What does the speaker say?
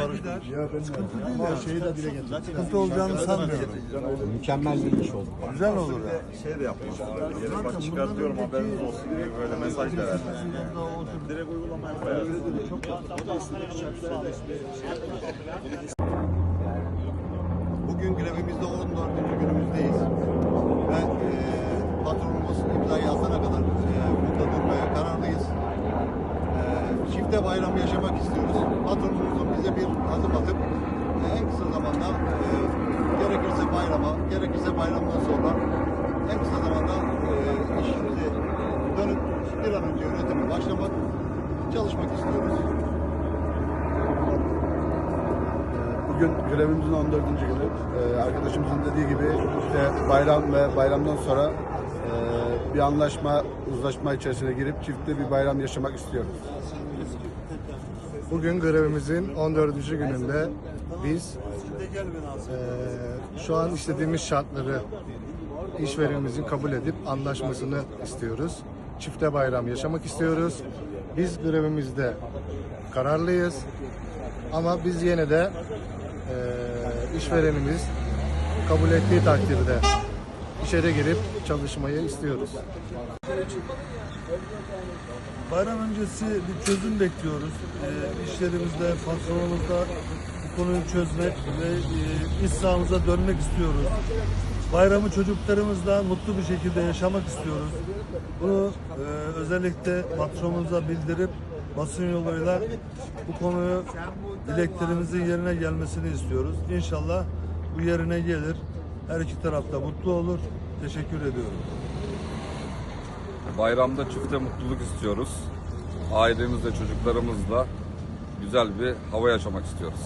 Ya ben de. Ama şeyi de dile getirdim. Sıkıntı olacağını sanmıyorum. Mükemmel bir iş oldu. Güzel olur ya. Şey de yapmaz. Yere bak çıkartıyorum haberiniz olsun diye böyle mesaj da vermez. Direkt uygulamaya koyarız. Bugün grevimizde 14. günümüzdeyiz. Ve e, patronumuz imzayı yazana kadar e, burada durmaya kararlıyız. E, çifte bayram yaşamak istiyoruz. Patronumuzun bize bir adım atıp e, en kısa zamanda e, gerekirse bayrama, gerekirse bayramdan sonra en kısa zamanda e, işimizi dönüp bir an önce yönetime başlamak, çalışmak istiyoruz. Bugün grevimizin 14. günü. Ee, arkadaşımızın dediği gibi işte bayram ve bayramdan sonra e, bir anlaşma, uzlaşma içerisine girip çiftli bir bayram yaşamak istiyoruz. Bugün grevimizin 14. gününde biz eee, şu an istediğimiz şartları işverenimizin kabul edip anlaşmasını istiyoruz. Çifte bayram yaşamak istiyoruz. Biz grevimizde kararlıyız. Ama biz yine de eee, işverenimiz kabul ettiği takdirde içeri girip çalışmayı istiyoruz. Bayram öncesi bir çözüm bekliyoruz. Ee, işlerimizde, patronumuzda bu konuyu çözmek ve e, iş sahamıza dönmek istiyoruz. Bayramı çocuklarımızla mutlu bir şekilde yaşamak istiyoruz. Bunu e, özellikle patronumuza bildirip basın yoluyla bu konuyu dileklerimizin yerine gelmesini istiyoruz. İnşallah bu yerine gelir. Her iki taraf da mutlu olur. Teşekkür ediyorum. Bayramda çifte mutluluk istiyoruz. Ailemizle, çocuklarımızla güzel bir hava yaşamak istiyoruz.